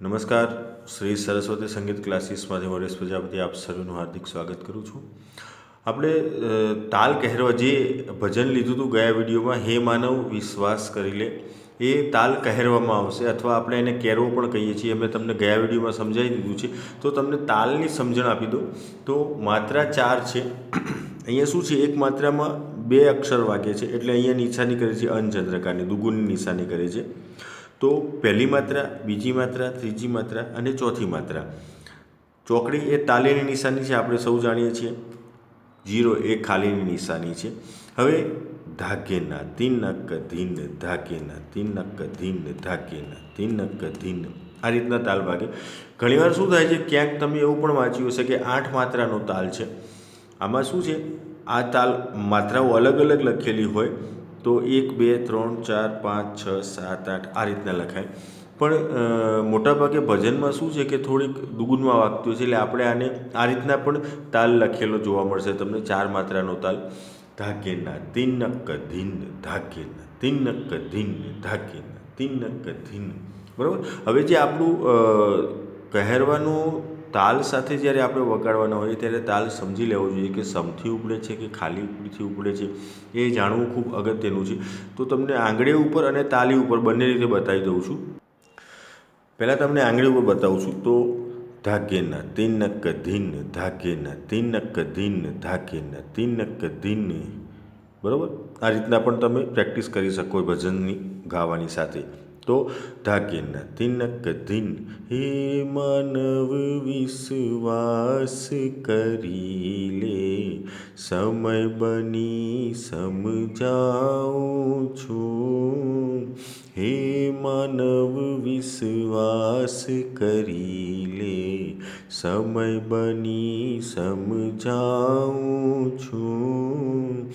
નમસ્કાર. શ્રી સરસ્વતી સંગીત ક્લાસીસમાંથી વરેશ પ્રજાપતિ આપ સર્વેનું હાર્દિક સ્વાગત કરું છું. આપણે તાલ કહેરવા જે ભજન લીધું હતું ગયા વિડીયોમાં, હે માનવ વિશ્વાસ કરી લે. એ તાલ કહેરવામાં આવશે અથવા આપણે એને કેરવો પણ કહીએ છીએ. અમે તમને ગયા વિડીયોમાં સમજાવી દીધું છે. તો તમને તાલની સમજણ આપી દો તો માત્રા ચાર છે. અહીંયા શું છે? એક માત્રામાં બે અક્ષર વાગે છે. એટલે અહીંયા નિશાની કરે છે અનચંદ્રકાની દુગુની નિશાની કરે છે. તો પહેલી માત્રા, બીજી માત્રા, ત્રીજી માત્રા અને ચોથી માત્રા. ચોકડી એ તાલીની નિશાની છે, આપણે સૌ જાણીએ છીએ. જીરો એ ખાલીની નિશાની છે. હવે ધાગેના તિનક ધીન ધાગેના તિનક ધીન ધાગેના તિનક ધીન. આ રીતના તાલ વાગે. ઘણીવાર શું થાય છે, ક્યાંક તમે એવું પણ વાંચ્યું હશે કે આઠ માત્રાનો તાલ છે. આમાં શું છે? આ તાલ માત્રાઓ અલગ અલગ લખેલી હોય. તો એક, બે, ત્રણ, ચાર, પાંચ, છ, સાત, આઠ, આ રીતના લખાય. પણ મોટાભાગે ભજનમાં શું છે કે થોડીક દુગુનમાં વાગતું છે, એટલે આપણે આને આ રીતના પણ તાલ લખેલો જોવા મળશે તમને. ચાર માત્રાનો તાલ. ધાકેના તિનક ધીન ધાકેના તિનક ધીન ધાકેના તિનક ધીન બરાબર? હવે જે આપણું કહેરવાનું તાલ સાથે જ્યારે આપણે વગાડવાના હોઈએ ત્યારે તાલ સમજી લેવો જોઈએ કે સમથી ઉપડે છે કે ખાલી ઉપરથી ઉપડે છે, એ જાણવું ખૂબ અગત્યનું છે. તો તમને આંગળી ઉપર અને તાલી ઉપર બંને રીતે બતાવી દઉં છું. પહેલાં તમને આંગળી ઉપર બતાવું છું. તો ધાકેના તિનક ધીન ધાકેના તિનક ધીન ધાકેના તિનક ધીન બરાબર? આ રીતના પણ તમે પ્રેક્ટિસ કરી શકો ભજનની, ગાવાની સાથે. તો ધાકેના તિનક દિન હે માનવ વિશ્વાસ કરી લે સમય બની સમજાવું છું હે માનવ વિશ્વાસ કરી લે સમય બની સમજાવું છું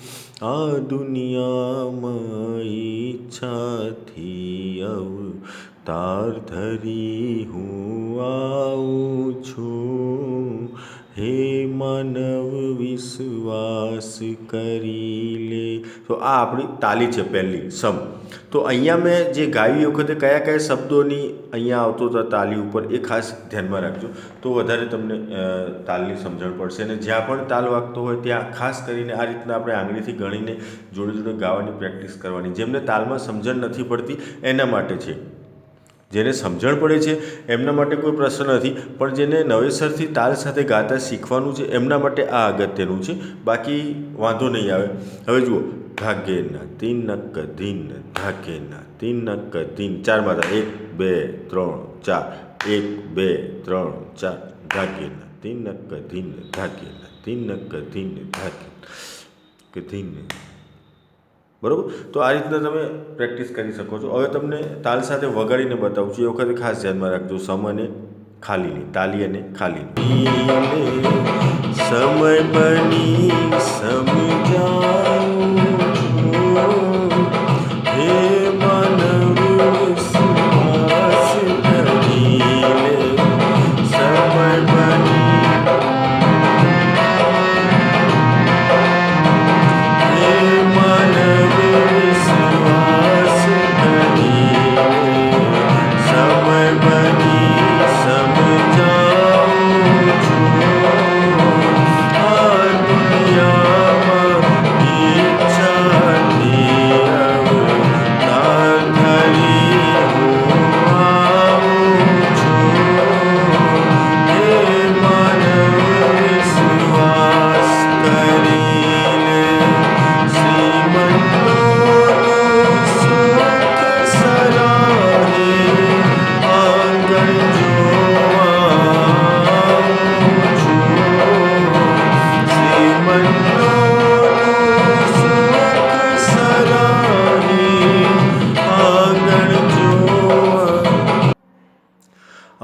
આ દુનિયામાં ઈચ્છાથી અવતાર ધરી હું આવું છું. હે માનવ વિશ્વાસ કરી લે. તો આ આપણી તાલી છે પહેલી, સમ. તો અહીંયા મેં જે ગાવી વખતે કયા કયા શબ્દોની અહીંયા આવતો હતા તાલી ઉપર એ ખાસ ધ્યાનમાં રાખજો. તો વધારે તમને તાલની સમજણ પડશે. અને જ્યાં પણ તાલ વાગતો હોય ત્યાં ખાસ કરીને આ રીતના આપણે આંગળીથી ગણીને જોડે જોડે ગાવાની પ્રેક્ટિસ કરવાની. જેમને તાલમાં સમજણ નથી પડતી એના માટે છે. જેને સમજણ પડે છે, એમના માટે કોઈ પ્રશ્ન નથી. પણ જેને નવેસરથી તાલ સાથે ગાતા શીખવાનું છે, એમના માટે આ અગત્યનું છે. બાકી વાંધો નહીં આવે. હવે જુઓ. ધાગેના તિનક ધીન ધાગેના તિનક ધીન ચાર માતા એક, બે, ત્રણ, ચાર. એક, બે, ત્રણ, ચાર. ધાગેના તિનક ધીન ધાગેના તિનક ધીન ધાગે ધીન બરાબર? તો આ રીતના તમે પ્રેક્ટિસ કરી શકો છો. હવે તમને તાલ સાથે વગાડીને બતાવું છું. એ વખતે ખાસ ધ્યાનમાં રાખજો. સમ અને ખાલીની. તાલી અને ખાલી સમય બની સમજાવું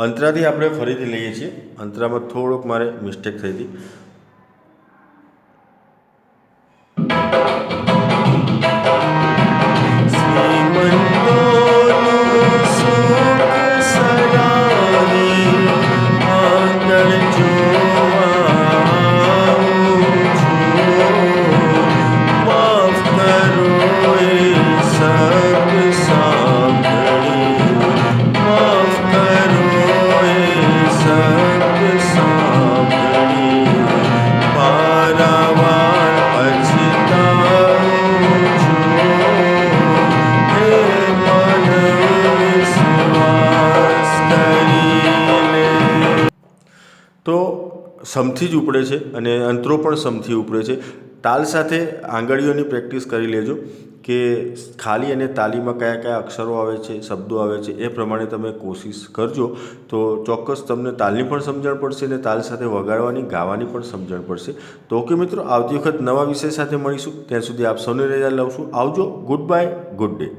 અંતરાથી આપણે ફરીથી લઈએ છીએ. અંતરામાં થોડોક મારે મિસ્ટેક થઈ હતી. સમથી જ ઉપડે છે અને અંતરો પણ સમથી ઉપડે છે. તાલ સાથે આંગળીઓની પ્રેક્ટિસ કરી લેજો કે ખાલી અને તાલીમાં કયા કયા અક્ષરો આવે છે, શબ્દો આવે છે, એ પ્રમાણે તમે કોશિશ કરજો. તો ચોક્કસ તમને તાલની પણ સમજણ પડશે અને તાલ સાથે વગાડવાની, ગાવાની પણ સમજણ પડશે. તો ઓકે મિત્રો, આવતી વખત નવા વિષય સાથે મળીશું. ત્યાં સુધી આપ સૌને રજા લઉં છું આવજો. Good bye good day